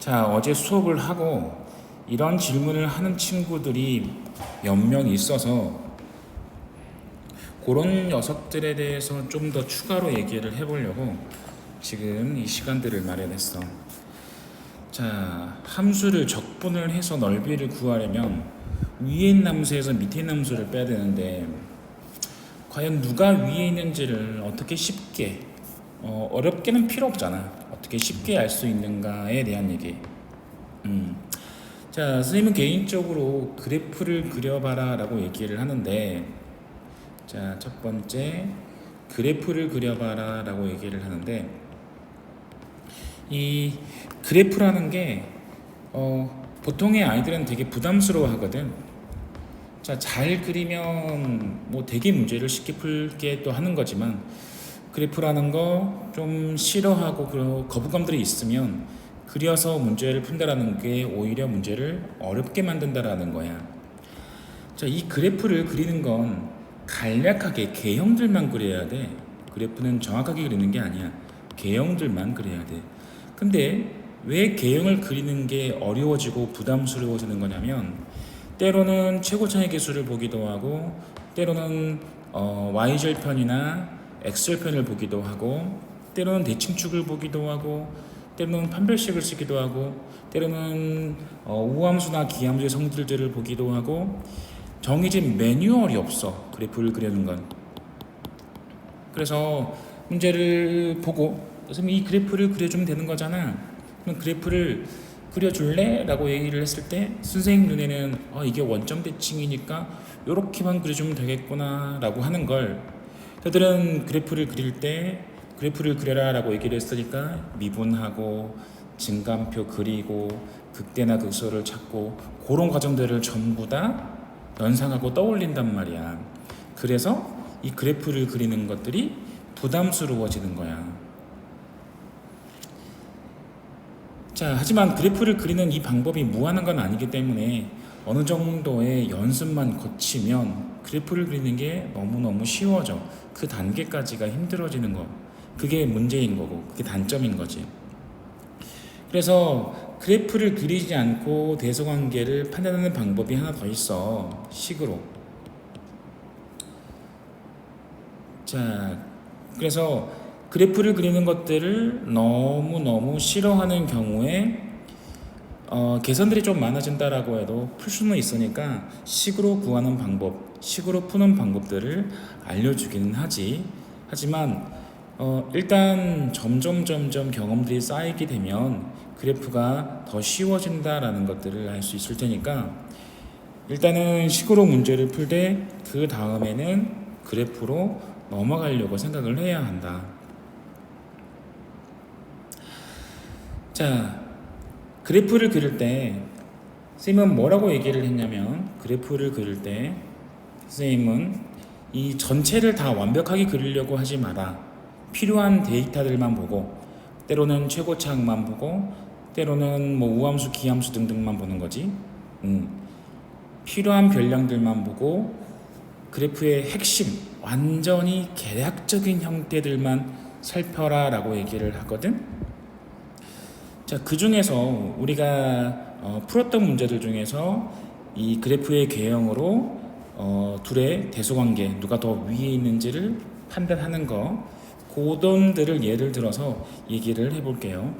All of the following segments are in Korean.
자, 어제 수업을 하고 이런 질문을 하는 친구들이 몇 명 있어서 그런 녀석들에 대해서 좀 더 추가로 얘기를 해보려고 지금 이 시간들을 마련했어. 자, 함수를 적분을 해서 넓이를 구하려면 위에 있는 함수에서 밑에 있는 함수를 빼야 되는데 과연 누가 위에 있는지를 어떻게 쉽게 어, 어렵게는 필요 없잖아. 어떻게 쉽게 알 수 있는가에 대한 얘기. 음. 자, 선생님은 개인적으로 그래프를 그려봐라 라고 얘기를 하는데, 자, 첫 번째 그래프를 그려봐라 라고 얘기를 하는데, 이 그래프라는 게 어, 보통의 아이들은 되게 부담스러워 하거든. 자, 잘 그리면 뭐 되게 문제를 쉽게 풀게 또 하는 거지만 그래프라는 거 좀 싫어하고 거부감들이 있으면 그려서 문제를 푼다라는 게 오히려 문제를 어렵게 만든다라는 거야. 자, 이 그래프를 그리는 건 간략하게 개형들만 그려야 돼. 그래프는 정확하게 그리는 게 아니야. 개형들만 그려야 돼. 근데 왜 개형을 그리는 게 어려워지고 부담스러워지는 거냐면 때로는 최고차의 개수를 보기도 하고 때로는 어, y절편이나 x절편을 보기도 하고 때로는 대칭축을 보기도 하고 때로는 판별식을 쓰기도 하고 때로는 어, 우함수나 기함수의 성질들을 보기도 하고 정해진 매뉴얼이 없어 그래프를 그리는 건 그래서 문제를 보고 선생님 이 그래프를 그려주면 되는 거잖아 그럼 그래프를 그려줄래? 라고 얘기를 했을 때 선생님 눈에는 어, 이게 원점 대칭이니까 이렇게만 그려주면 되겠구나 라고 하는 걸 저들은 그래프를 그릴 때 그래프를 그려라 라고 얘기를 했으니까 미분하고 증감표 그리고 극대나 극소를 찾고 그런 과정들을 전부 다 연상하고 떠올린단 말이야. 그래서 이 그래프를 그리는 것들이 부담스러워지는 거야. 자, 하지만 그래프를 그리는 이 방법이 무한한 건 아니기 때문에 어느 정도의 연습만 거치면 그래프를 그리는 게 너무너무 쉬워져. 그 단계까지가 힘들어지는 거. 그게 문제인 거고, 그게 단점인 거지. 그래서 그래프를 그리지 않고 대소관계를 판단하는 방법이 하나 더 있어. 식으로. 자, 그래서 그래프를 그리는 것들을 너무너무 싫어하는 경우에 어, 개선들이 좀 많아진다라고 해도 풀 수는 있으니까 식으로 구하는 방법, 식으로 푸는 방법들을 알려주기는 하지. 하지만 어, 일단 점점 점점 경험들이 쌓이게 되면 그래프가 더 쉬워진다라는 것들을 알 수 있을 테니까 일단은 식으로 문제를 풀 때 그 다음에는 그래프로 넘어가려고 생각을 해야 한다. 자, 그래프를 그릴 때 선생님은 뭐라고 얘기를 했냐면 그래프를 그릴 때 선생님은 이 전체를 다 완벽하게 그리려고 하지 마라. 필요한 데이터들만 보고 때로는 최고차항만 보고 때로는 뭐 우함수, 기함수 등등만 보는 거지. 음. 필요한 별량들만 보고 그래프의 핵심, 완전히 계략적인 형태들만 살펴라라고 얘기를 하거든. 자, 그 중에서 우리가 어, 풀었던 문제들 중에서 이 그래프의 개형으로 어, 둘의 대소관계 누가 더 위에 있는지를 판단하는 거 고던들을 예를 들어서 얘기를 해볼게요.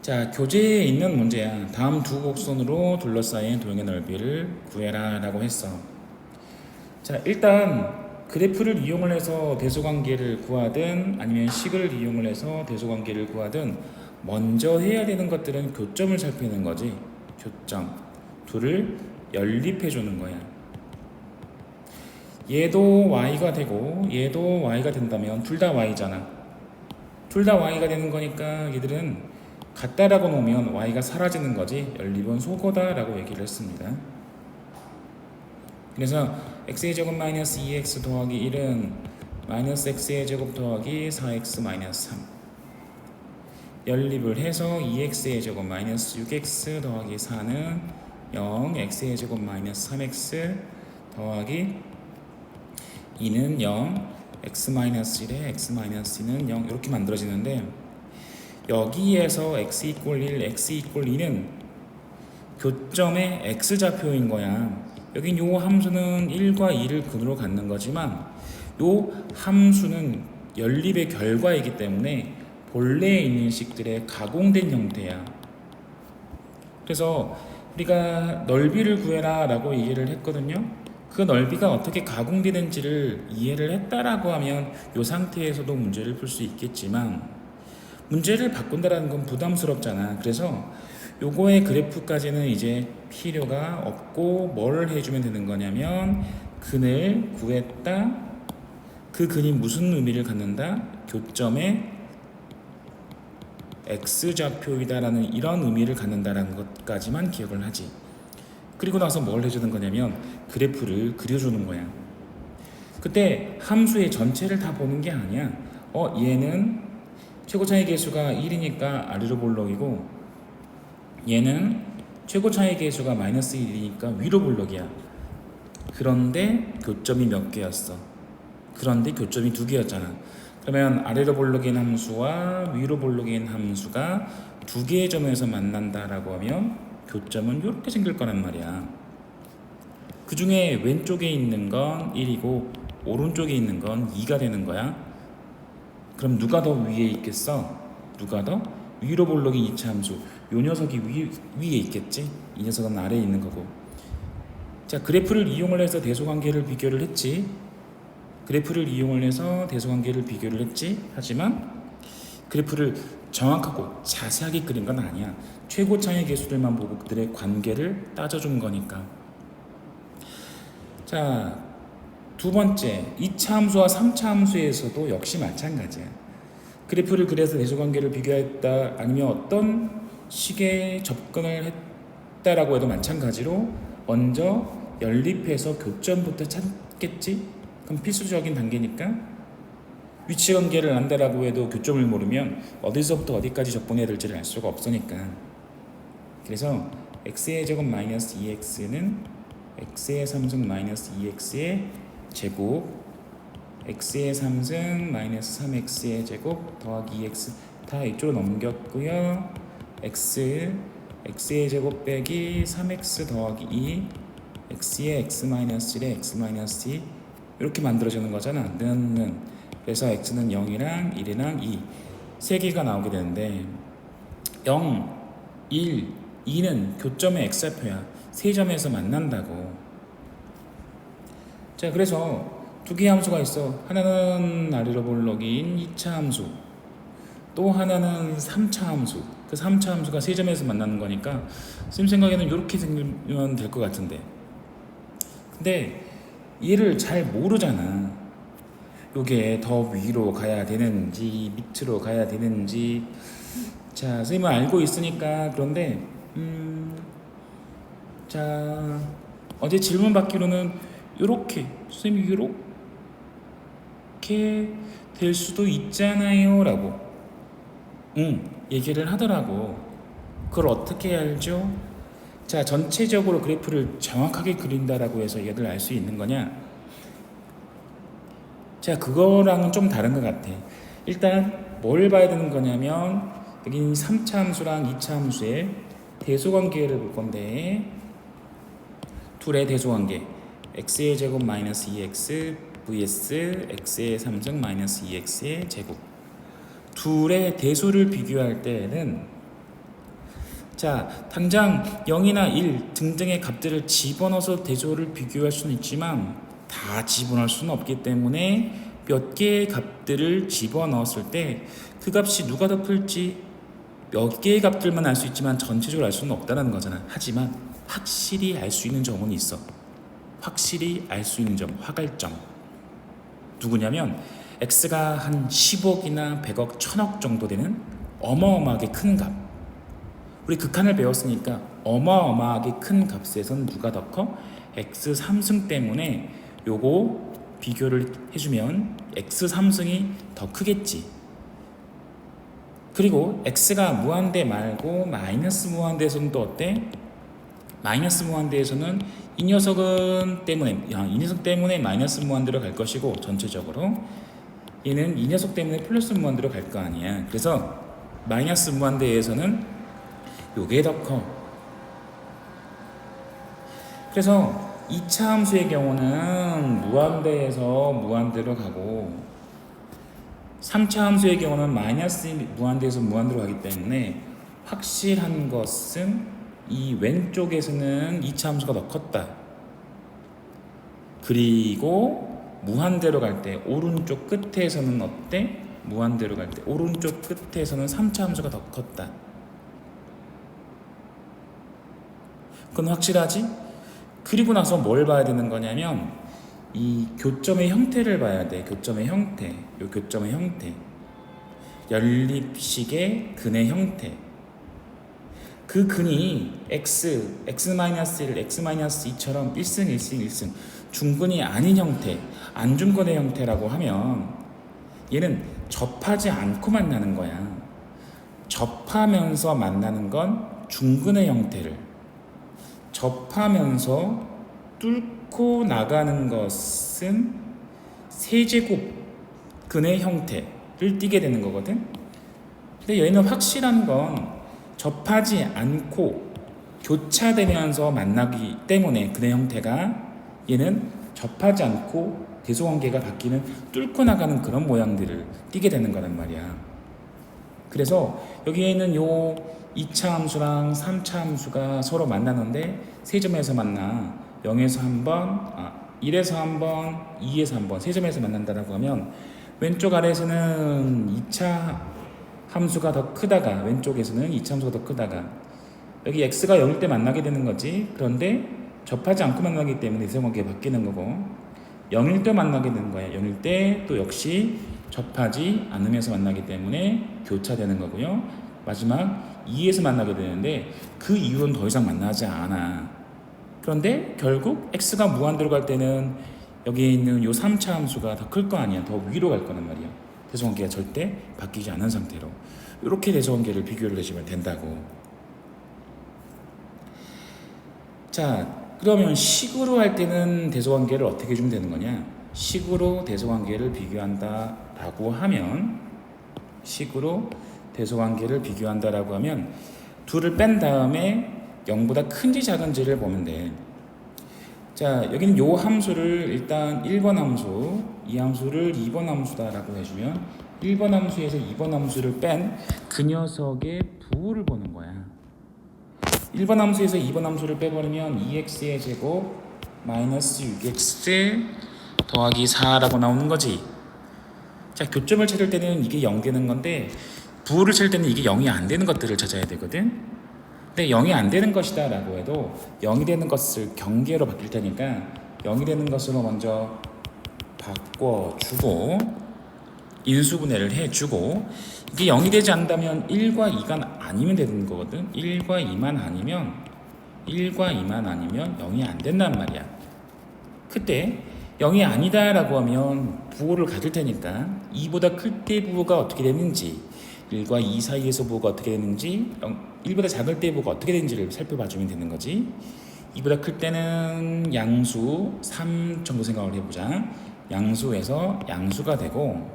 자, 교재에 있는 문제야. 다음 두 곡선으로 둘러싸인 도형의 넓이를 구해라 라고 했어. 자, 일단 그래프를 이용을 해서 대소관계를 구하든 아니면 식을 이용을 해서 대소관계를 구하든 먼저 해야 되는 것들은 교점을 살피는 거지. 교점. 둘을 연립해 주는 거야. 얘도 y가 되고 얘도 y가 된다면 둘 다 y잖아. 둘 다 y가 되는 거니까 얘들은 같다라고 놓으면 y가 사라지는 거지. 연립은 소거다라고 얘기를 했습니다. 그래서 x의 제곱 마이너스 2x 더하기 1은 마이너스 x의 제곱 더하기 4x 마이너스 3 연립을 해서 2x의 제곱 마이너스 6x 더하기 4는 0 x의 제곱 마이너스 3x 더하기 2는 0 x-1에 x-2는 0 이렇게 만들어지는데 여기에서 x 이꼴 1, x 이꼴 2는 교점의 x좌표인 거야. 여긴 요 함수는 1과 2를 근으로 갖는 거지만 요 함수는 연립의 결과이기 때문에 본래에 있는 식들의 가공된 형태야. 그래서 우리가 넓이를 구해라 라고 얘기를 했거든요. 그 넓이가 어떻게 가공되는지를 이해를 했다라고 하면 이 상태에서도 문제를 풀 수 있겠지만 문제를 바꾼다라는 건 부담스럽잖아. 그래서 요거의 그래프까지는 이제 필요가 없고 뭘 해주면 되는 거냐면 근을 구했다. 그 근이 무슨 의미를 갖는다? 교점의 x좌표이다라는 이런 의미를 갖는다라는 것까지만 기억을 하지. 그리고 나서 뭘 해주는 거냐면 그래프를 그려주는 거야. 그때 함수의 전체를 다 보는 게 아니야. 어, 얘는 최고 차이 계수가 1이니까 아래로 볼록이고 얘는 최고 차이 계수가 마이너스 1이니까 위로 볼록이야. 그런데 교점이 몇 개였어? 그런데 교점이 두 개였잖아. 그러면 아래로 볼록인 함수와 위로 볼록인 함수가 두 개의 점에서 만난다라고 하면 교점은 이렇게 생길 거란 말이야. 그 중에 왼쪽에 있는 건 1이고 오른쪽에 있는 건 2가 되는 거야. 그럼 누가 더 위에 있겠어? 누가 더? 위로 볼록인 2차 함수. 요 녀석이 위, 위에 있겠지? 이 녀석은 아래에 있는 거고. 자, 그래프를 이용을 해서 대소관계를 비교를 했지. 그래프를 이용을 해서 대소관계를 비교를 했지. 하지만 그래프를 정확하고 자세하게 그린 건 아니야. 최고 차이 계수들만 보고 그들의 관계를 따져준 거니까. 자, 두 번째, 2차 함수와 3차 함수에서도 역시 마찬가지야. 그래프를 그려서 대소관계를 비교했다 아니면 어떤 식의 접근을 했다라고 해도 마찬가지로 먼저 연립해서 교점부터 찾겠지? 그럼 필수적인 단계니까. 위치 관계를 안다라고 해도 교점을 모르면 어디서부터 어디까지 접근해야 될지를 알 수가 없으니까. 그래서 x의 제곱 마이너스 2x는 x의 3승 마이너스 2x의 제곱 x의 3승 마이너스 3x의 제곱 더하기 2x 다 이쪽으로 넘겼고요 x x의 제곱 빼기 3x 더하기 2 x의 x 마이너스 1에 x 마이너스 2 이렇게 만들어지는 거잖아 는는 그래서 x는 0이랑 1이랑 2 세 개가 나오게 되는데 0, 1, 2는 교점의 x좌표야. 세 점에서 만난다고. 자, 그래서 두 개의 함수가 있어. 하나는 아래로 볼록인 2차 함수. 또 하나는 3차 함수. 그 3차 함수가 세 점에서 만나는 거니까 쌤 생각에는 이렇게 생기면 될 것 같은데. 근데 얘를 잘 모르잖아. 요게 더 위로 가야 되는지 밑으로 가야 되는지 자 선생님은 알고 있으니까 그런데 음, 자 어제 질문 받기로는 요렇게 선생님 요렇게 될 수도 있잖아요 라고 응 얘기를 하더라고. 그걸 어떻게 알죠? 자 전체적으로 그래프를 정확하게 그린다라고 해서 얘를 알수 있는 거냐? 자 그거랑은 좀 다른 것 같아. 일단 뭘 봐야 되는 거냐면 여기는 3차 함수랑 2차 함수의 대소관계를 볼 건데 둘의 대소관계 x의 제곱 마이너스 2x vs x의 3승 마이너스 2x의 제곱 둘의 대소를 비교할 때에는 자 당장 0이나 1 등등의 값들을 집어넣어서 대소를 비교할 수는 있지만 다 집어넣을 수는 없기 때문에 몇 개의 값들을 집어넣었을 때 그 값이 누가 더 클지 몇 개의 값들만 알 수 있지만 전체적으로 알 수는 없다는 거잖아. 하지만 확실히 알 수 있는 점은 있어. 확실히 알 수 있는 점, 화갈점. 누구냐면 x가 한 10억이나 100억, 1000억 정도 되는 어마어마하게 큰 값. 우리 극한을 배웠으니까 어마어마하게 큰 값에선 누가 더 커? x 3승 때문에 요거 비교를 해주면 x 3승이 더 크겠지. 그리고 x가 무한대 말고 마이너스 무한대에서는 또 어때? 마이너스 무한대에서는 이 녀석은 때문에 야, 이 녀석 때문에 마이너스 무한대로 갈 것이고 전체적으로 얘는 이 녀석 때문에 플러스 무한대로 갈 거 아니야. 그래서 마이너스 무한대에서는 요게 더 커. 그래서 2차 함수의 경우는 무한대에서 무한대로 가고 3차 함수의 경우는 마이너스 무한대에서 무한대로 가기 때문에 확실한 것은 이 왼쪽에서는 2차 함수가 더 컸다. 그리고 무한대로 갈 때 오른쪽 끝에서는 어때? 무한대로 갈 때 오른쪽 끝에서는 3차 함수가 더 컸다. 그건 확실하지? 그리고 나서 뭘 봐야 되는 거냐면 이 교점의 형태를 봐야 돼. 교점의 형태. 요 교점의 형태. 연립식의 근의 형태. 그 근이 x, x-1, x-2처럼 1승, 1승, 1승 중근이 아닌 형태, 안중근의 형태라고 하면 얘는 접하지 않고 만나는 거야. 접하면서 만나는 건 중근의 형태를 접하면서 뚫고 나가는 것은 세제곱 근의 형태를 띠게 되는 거거든. 근데 얘는 확실한 건 접하지 않고 교차되면서 만나기 때문에 근의 형태가 얘는 접하지 않고 대소관계가 바뀌는 뚫고 나가는 그런 모양들을 띠게 되는 거란 말이야. 그래서 여기에는 요 2차 함수랑 3차 함수가 서로 만나는데 세 점에서 만나 0에서 한 번, 아, 1에서 한 번, 2에서 한 번, 세 점에서 만난다라고 하면 왼쪽 아래에서는 2차 함수가 더 크다가 왼쪽에서는 2차 함수가 더 크다가 여기 x가 0일 때 만나게 되는 거지. 그런데 접하지 않고 만나기 때문에 대성관계가 바뀌는 거고 0일 때 만나게 되는 거예요. 0일 때 또 역시 접하지 않으면서 만나기 때문에 교차되는 거고요. 마지막 2에서 만나게 되는데 그 이후는 더 이상 만나지 않아. 그런데 결국 x가 무한대로 갈 때는 여기에 있는 요 3차 함수가 더 클 거 아니야. 더 위로 갈 거란 말이야. 대소관계가 절대 바뀌지 않은 상태로 이렇게 대소관계를 비교를 해주면 된다고. 자, 그러면 식으로 할 때는 대소관계를 어떻게 주면 되는 거냐? 식으로 대소관계를 비교한다라고 하면 식으로 대소관계를 비교한다라고 하면 둘을 뺀 다음에 0보다 큰지 작은지를 보면 돼. 자, 여기는 요 함수를 일단 1번 함수, 이 함수를 2번 함수다라고 해주면 1번 함수에서 2번 함수를 뺀 그 녀석의 부호를 보는 거야. 1번 함수에서 2번 함수를 빼버리면 2x의 제곱 마이너스 6x 더하기 4라고 나오는 거지. 자, 교점을 찾을 때는 이게 0 되는 건데 부호를 찾을 때는 이게 0이 안 되는 것들을 찾아야 되거든. 근데 0이 안 되는 것이다 라고 해도 0이 되는 것을 경계로 바뀔 테니까 0이 되는 것으로 먼저 바꿔주고 인수분해를 해주고 이게 0이 되지 않는다면 1과 2가 아니면 되는 거거든. 1과 2만 아니면 1과 2만 아니면 0이 안 된단 말이야. 그때 0이 아니다 라고 하면 부호를 가질 테니까 2보다 클 때 부호가 어떻게 되는지 1과 2 사이에서 부호가 어떻게 되는지 1보다 작을 때 부호가 어떻게 되는지를 살펴봐 주면 되는 거지. 2보다 클 때는 양수 3 정도 생각을 해보자. 양수에서 양수가 되고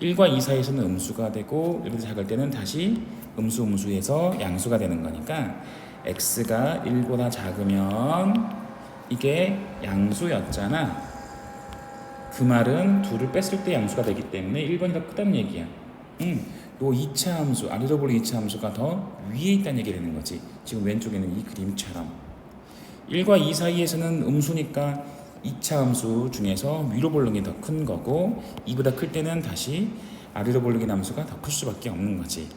1과 2 사이에서는 음수가 되고 이렇게 작을 때는 다시 음수 음수에서 양수가 되는 거니까 x가 1보다 작으면 이게 양수였잖아. 그 말은 둘을 뺐을 때 양수가 되기 때문에 1번이 더 크다는 얘기야. 음, 요 2차 함수 볼 2차 함수가 더 위에 있다는 얘기가 되는 거지. 지금 왼쪽에는 이 그림처럼. 1과 2 사이에서는 음수니까 2차 함수 중에서 위로 볼륨이 더 큰 거고 2보다 클 때는 다시 아래로 볼륨의 함수가 더 클 수밖에 없는 거지.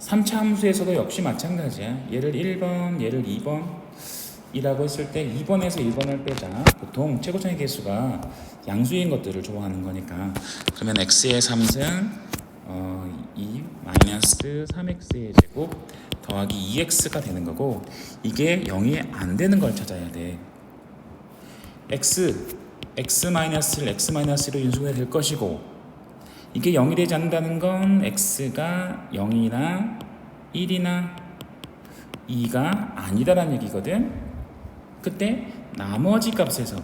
3차 함수에서도 역시 마찬가지야. 얘를 1번, 얘를 2번 이라고 했을 때 2번에서 1번을 빼자. 보통 최고차의 개수가 양수인 것들을 좋아하는 거니까 그러면 x의 3승 어, 2 마이너스 3x의 제곱 더하기 2x가 되는 거고 이게 0이 안 되는 걸 찾아야 돼. x, x-를 x-로 인수가 될 것이고 이게 0이 되지 않는다는 건 x가 0이나 1이나 2가 아니다라는 얘기거든. 그때 나머지 값에서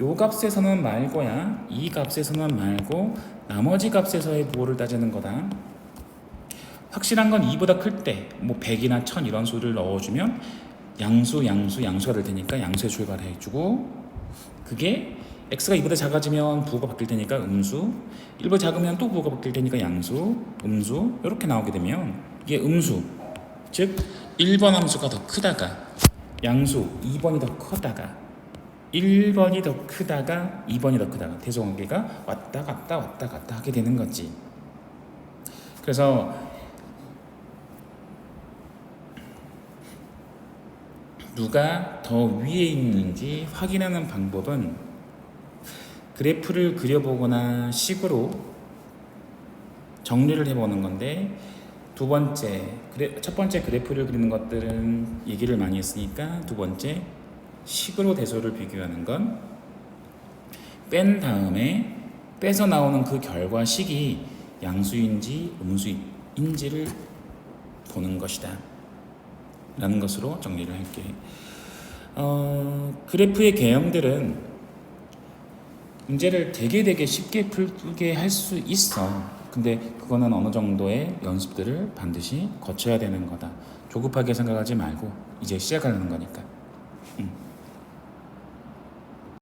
요 값에서는 말고야 이 값에서는 말고 나머지 값에서의 부호를 따지는 거다. 확실한 건 2보다 클 때 뭐 100이나 1000 이런 수를 넣어주면 양수 양수 양수가 될 테니까 양수에 출발해주고 그게 x가 2보다 작아지면 부호가 바뀔 테니까 음수 1보다 작으면 또 부호가 바뀔 테니까 양수 음수 이렇게 나오게 되면 이게 음수. 즉 1번 함수가 더 크다가 양수 2번이 더 크다가 1번이 더 크다가 2번이 더 크다가 대소관계가 왔다 갔다 왔다 갔다 하게 되는 거지. 그래서 누가 더 위에 있는지 확인하는 방법은 그래프를 그려보거나 식으로 정리를 해보는 건데 두 번째 그래, 첫 번째 그래프를 그리는 것들은 얘기를 많이 했으니까 두 번째 식으로 대소를 비교하는 건 뺀 다음에 빼서 나오는 그 결과 식이 양수인지 음수인지를 보는 것이다. 라는 것으로 정리를 할게. 어, 그래프의 개형들은 문제를 되게 되게 쉽게 풀게 할 수 있어. 근데 그거는 어느 정도의 연습들을 반드시 거쳐야 되는 거다. 조급하게 생각하지 말고 이제 시작하는 거니까. 음.